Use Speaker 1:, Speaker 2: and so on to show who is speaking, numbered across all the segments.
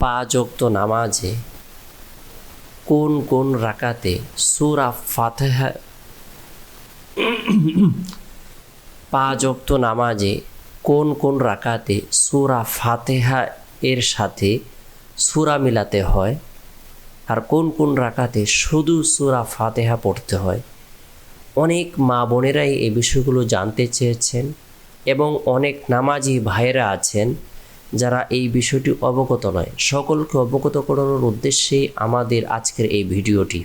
Speaker 1: পাঁচ নামাজে কোন কোন রাকাতে সুরা ফাতেহা পাঁচ নামাজে কোন কোন রাকাতে সুরা ফাতেহা এর সাথে সুরা মিলাতে হয়? আর কোন কোন রাকাতে শুধু সুরা ফাতেহা পড়তে হয়? অনেক মা বোনেরাই এই বিষয়গুলো জানতে চেয়েছেন এবং অনেক নামাজি ভাইয়েরা আছেন যারা এই বিষয়টি অবগত নয়। সকলকে অবগত করানোর উদ্দেশ্যেই আমাদের আজকের এই ভিডিওটি।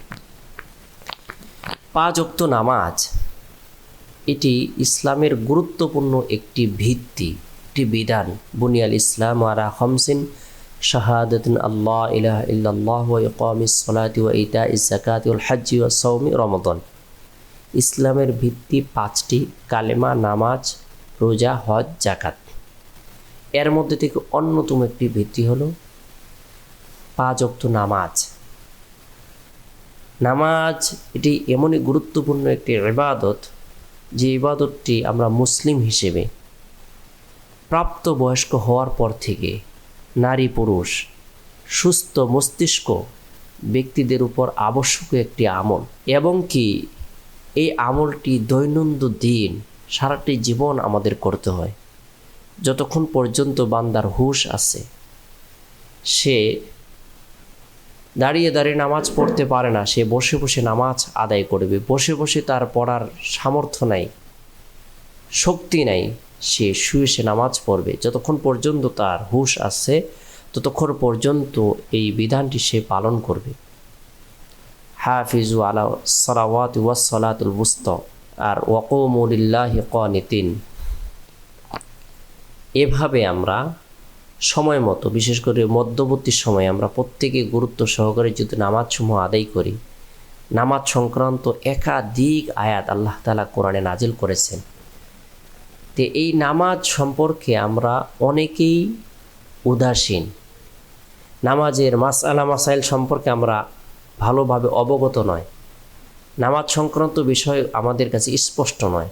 Speaker 1: পাঁচ অক্ত নামাজ, এটি ইসলামের গুরুত্বপূর্ণ একটি ভিত্তি, একটি বিধান। বুনিয়াল ইসলাম আরা হমসিন শাহাদাতিন আল্লাহ ইলাহ ইল্লাল্লাহ ইকামিস সালাতি ওয়া ইতা হাজ্জি ওয়া সাওমি রমাদান। ইসলামের ভিত্তি পাঁচটি, কালেমা, নামাজ, রোজা, হজ জাকাত এর মধ্যে থেকে অন্যতম একটি ভিত্তি হলো পাঁচ অক্ত নামাজ। নামাজ এটি এমনই গুরুত্বপূর্ণ একটি ইবাদত, যে ইবাদতটি আমরা মুসলিম হিসেবে প্রাপ্ত বয়স্ক হওয়ার পর থেকে নারী পুরুষ, সুস্থ মস্তিষ্ক ব্যক্তিদের উপর আবশ্যক একটি আমল, এবং কি এই আমলটি দৈনন্দিন দিন সারাটি জীবন আমাদের করতে হয়। যতক্ষণ পর্যন্ত বান্দার হুশ আছে, সে দাঁড়িয়ে দাঁড়িয়ে নামাজ পড়তে পারে না, সে বসে বসে নামাজ আদায় করবে। বসে বসে তার পড়ার সামর্থ্য নাই, শক্তি নাই, সে শুয়ে সে নামাজ পড়বে। যতক্ষণ পর্যন্ত তার হুশ আছে, ততক্ষণ পর্যন্ত এই বিধানটি সে পালন করবে। হাফিজু আলা সলাওয়াত ওয়াসলাতুল বুস্ত, আর ওয়াকুমুলিল্লাহ কনিতিন এভাবে আমরা সময় মতো, বিশেষ করে মধ্যবর্তী সময়ে আমরা প্রত্যেকে গুরুত্ব সহকারে যদি নামাজসমূহ আদায় করি, নামাজ সংক্রান্ত একাধিক আয়াত আল্লাহ তালা কোরআনে নাজিল করেছেন। তো এই নামাজ সম্পর্কে আমরা অনেকেই উদাসীন। নামাজের মাসালা মাসাইল সম্পর্কে আমরা ভালোভাবে অবগত নয়। নামাজ সংক্রান্ত বিষয় আমাদের কাছে স্পষ্ট নয়।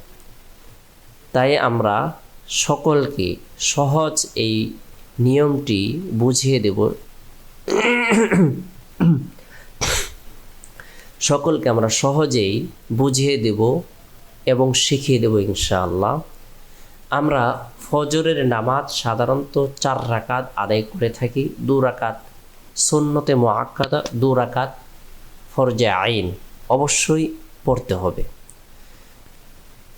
Speaker 1: তাই আমরা সকলকে সহজ এই নিয়মটি বুঝিয়ে দেব। সকলকে আমরা সহজেই বুঝিয়ে দেব এবং শিখিয়ে দেব ইনশাআল্লাহ। আমরা ফজরের নামাজ সাধারণত চার রাকাত আদায় করে থাকি, দু রাকাত সন্নতে মোয়াক্কাদা দু রাকাত ফরজে আইন অবশ্যই পড়তে হবে।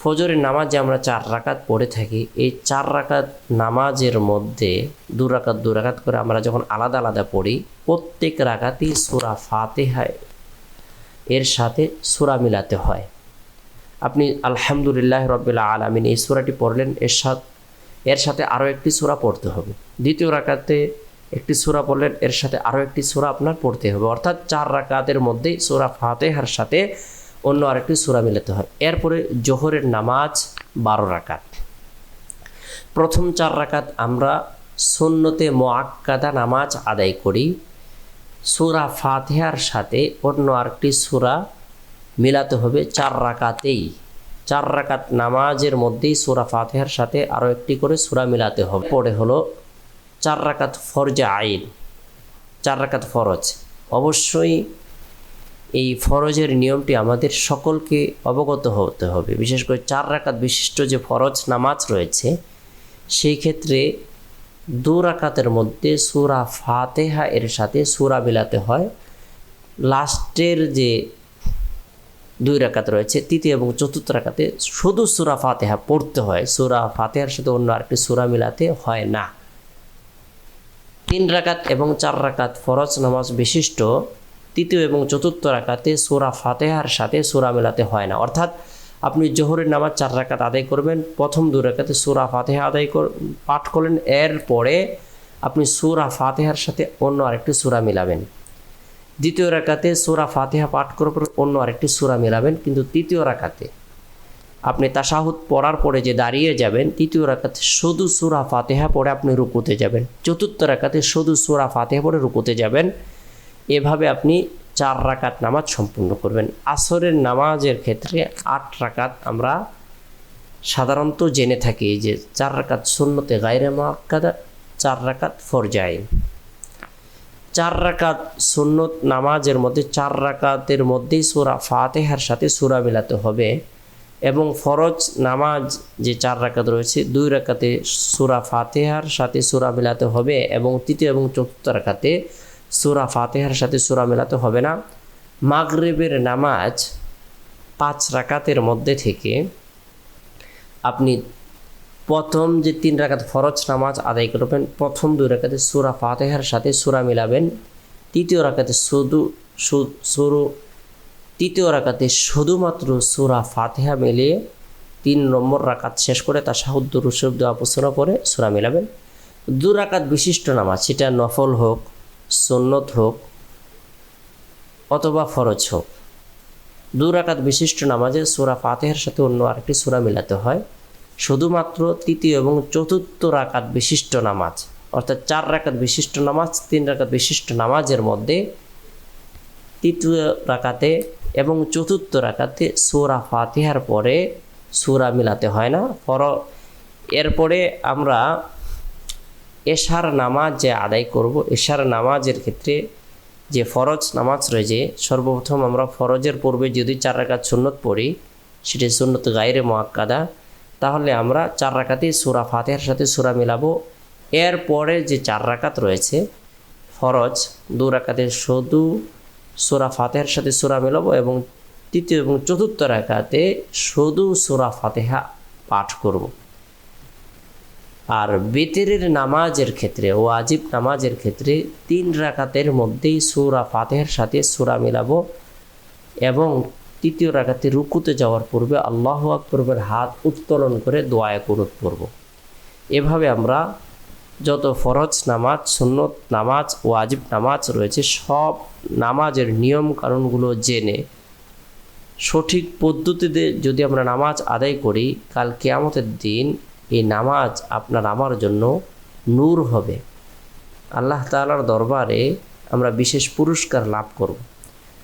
Speaker 1: ফজরের নামাজে আমরা চার রাকাত পড়ে থাকি। এই চার রাকাত নামাজের মধ্যে দু রাকাত দু রাকাত করে আমরা যখন আলাদা আলাদা পড়ি, প্রত্যেক রাকাতেই সুরা ফাতেহায় এর সাথে সুরা মিলাতে হয়। আপনি আলহামদুলিল্লাহ রবিল্লা আলমিন এই সুরাটি পড়লেন এর সাথে এর সাথে আরও একটি সুরা পড়তে হবে। দ্বিতীয় রাকাতে একটি সুরা পড়লেন, এর সাথে আরও একটি সুরা আপনার পড়তে হবে। অর্থাৎ চার রাকাতের মধ্যেই সুরা ফাতেহার সাথে অন্য আরেকটি সুরা মিলাতে হয়। এরপরে জোহরের নামাজ বারো রাকাত। প্রথম চার রাকাত আমরা সুন্নতে মোয়াক্কাদা নামাজ আদায় করি। সুরা ফাতেহার সাথে অন্য আরেকটি সুরা মিলাতে হবে চার রাকাতেই। চার রাকাত নামাজের মধ্যেই সুরা ফাতেহার সাথে আরও একটি করে সুরা মিলাতে হবে। পরে হলো চার রাকাত ফরজে আইন। চার রাকাত ফরজ। অবশ্যই এই ফরজের নিয়মটি আমাদের সকলকে অবগত হতে হবে। বিশেষ করে চার রাকাত বিশিষ্ট যে ফরজ নামাজ রয়েছে, সেই ক্ষেত্রে দু রাকাতের মধ্যে সুরা ফাতেহা এর সাথে সুরা মিলাতে হয়। লাস্টের যে দুই রাকাত রয়েছে, তৃতীয় এবং চতুর্থ রাকাতে শুধু সুরা ফাতেহা পড়তে হয়। সুরা ফাতেহার সাথে অন্য আরেকটি সুরা মিলাতে হয় না। তিন রাকাত এবং চার রাকাত ফরজ নামাজ বিশিষ্ট তৃতীয় এবং চতুর্থ রাকাতে সোরা ফাতেহার সাথে সুরা মেলাতে হয় না। অর্থাৎ আপনি জোহরের নামাজ চার রাকাত আদায় করবেন, প্রথম দু রাকাতে সোরা ফাতেহা আদায় কর পাঠ করলেন, এরপরে আপনি সুরা ফাতেহার সাথে অন্য আরেকটি সুরা মিলাবেন। দ্বিতীয় রাকাতে সুরা ফাতেহা পাঠ করার পর অন্য আরেকটি সুরা মেলাবেন, কিন্তু তৃতীয় রাকাতে আপনি তাসাহুদ পড়ার পরে যে দাঁড়িয়ে যাবেন, তৃতীয় রাকাতে শুধু সুরা ফাতেহা পড়ে আপনি রুকুতে যাবেন। চতুর্থ রাকাতে শুধু সুরা ফাতেহা পড়ে রুকুতে যাবেন। এভাবে আপনি চার রাকাত নামাজ সম্পূর্ণ করবেন। আসরের নামাজের ক্ষেত্রে আট রাকাত আমরা সাধারণত জেনে থাকি যে চার রাকাত শূন্যতে গায়রে মাক্কাদা চার রাকাত ফরজাইন চার রাকাত সুন্নত নামাজের মধ্যে, চার রাকাতের মধ্যেই সুরা ফাতেহার সাথে সুরা মিলাতে হবে এবং ফরজ নামাজ যে চার রাকাত রয়েছে, দুই রাকাতে সুরা ফাতেহার সাথে সুরা মিলাতে হবে এবং তৃতীয় এবং চতুর্থ রাকাতে সুরা ফাতেহার সাথে সুরা মেলাতে হবে না। মাগরেবের নামাজ পাঁচ রাকাতের মধ্যে থেকে আপনি প্রথম যে তিন রাকাত ফরজ নামাজ আদায় করবেন, প্রথম দুই রাকাতে সুরা ফাতেহার সাথে সুরা মিলাবেন। তৃতীয় রাকাতে শুধু সু- শুরু, তৃতীয় রাকাতে শুধুমাত্র সুরা ফাতেহা মিলিয়ে তিন নম্বর রাকাত শেষ করে তার সাহুদ্দ রুসব দেওয়া প্রশ্ন করে সুরা মিলাবেন। দু রাকাত বিশিষ্ট নামাজ, সেটা নফল হোক সুন্নত হোক অথবা ফরজ হোক। দু রাকাত বিশিষ্ট নামাজে সুরা ফাতেহার সাথে অন্য আরেকটি সুরা মিলাতে হয়। শুধুমাত্র তৃতীয় এবং চতুর্থ রাকাত বিশিষ্ট নামাজ, অর্থাৎ চার রাকাত বিশিষ্ট নামাজ, তিন রাকাত বিশিষ্ট নামাজের মধ্যে তৃতীয় রাকাতে এবং চতুর্থ রাকাতে সুরা ফাতিহার পরে সুরা মিলাতে হয় না। পর এরপরে আমরা এশার নামাজ যে আদায় করব, এশার নামাজের ক্ষেত্রে যে ফরজ নামাজ রয়েছে, সর্বপ্রথম আমরা ফরজের পূর্বে যদি চার রাকাত সুন্নত পড়ি, সেটি সুন্নত গায়ের মোয়াক্কাদা তাহলে আমরা চার রাকাতেই সুরা ফাতেহার সাথে সুরা মিলাবো। এরপরে যে চার রাকাত রয়েছে, ফরজ দু রাকাতে শুধু সুরা ফাতেহার সাথে সুরা মিলাবো এবং তৃতীয় এবং চতুর্থ রাকাতে শুধু সুরা ফাতেহা পাঠ করব। আর বেতেরের নামাজের ক্ষেত্রে ও আজিব নামাজের ক্ষেত্রে তিন রাকাতের মধ্যেই সুরা ফাতেহার সাথে সুরা মিলাবো এবং তৃতীয় রাকাতে রুকুতে যাওয়ার পূর্বে আল্লাহ আকবরের হাত উত্তোলন করে দোয়ায় কুরুত পড়ব। এভাবে আমরা যত ফরজ নামাজ, সুন্নত নামাজ ও আজিব নামাজ রয়েছে, সব নামাজের নিয়ম কারণগুলো জেনে সঠিক পদ্ধতিতে যদি আমরা নামাজ আদায় করি, কাল কেয়ামতের দিন এই নামাজ আপনার আমার জন্য নূর হবে। আল্লাহ তাআলার দরবারে আমরা বিশেষ পুরস্কার লাভ করব।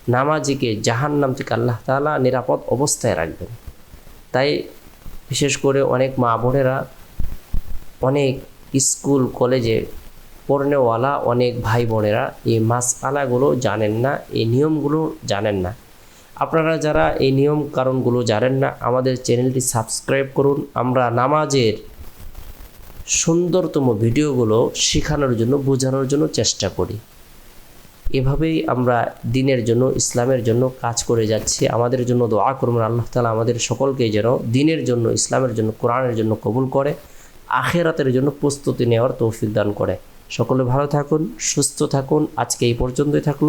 Speaker 1: নামাজিকে জাহান্নাম থেকে আল্লাহ তাআলা নিরাপদ অবস্থায় রাখবেন। তাই বিশেষ করে অনেক মা বোনেরা, অনেক স্কুল, কলেজে পড়নেওয়ালা অনেক ভাই বোনেরা এই মাস আলাগুলো জানেন না, এই নিয়মগুলো জানেন না। আপনারা যারা এই নিয়ম কারণগুলো জানেন না, আমাদের চ্যানেলটি সাবস্ক্রাইব করুন। আমরা নামাজের সুন্দরতম ভিডিওগুলো শেখানোর জন্য, বোঝানোর জন্য চেষ্টা করি। এভাবেই আমরা দিনের জন্য, ইসলামের জন্য কাজ করে যাচ্ছি। আমাদের জন্য দোয়া করবেন আল্লাহ তালা আমাদের সকলকে যেন দিনের জন্য, ইসলামের জন্য, কোরআনের জন্য কবুল করে, আখেরাতের জন্য প্রস্তুতি নেওয়ার তৌফিক দান করে। সকলে ভালো থাকুন, সুস্থ থাকুন। আজকে এই পর্যন্তই থাকল।